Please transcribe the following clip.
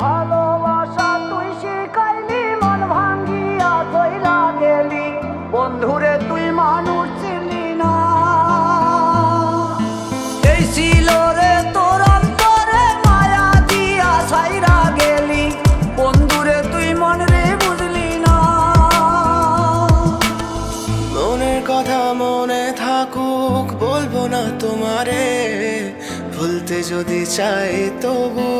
ভালোবাসা তুই শিখাইলি, মন ভাঙ্গিয়া কইলা গেলি। বন্ধুরে, তুই মানুষ না। এই গেলি। বন্ধুরে, তুই রে না। কথা মনে থাকুক, বলব না তোমারে। ভুলতে যদি চাই তবু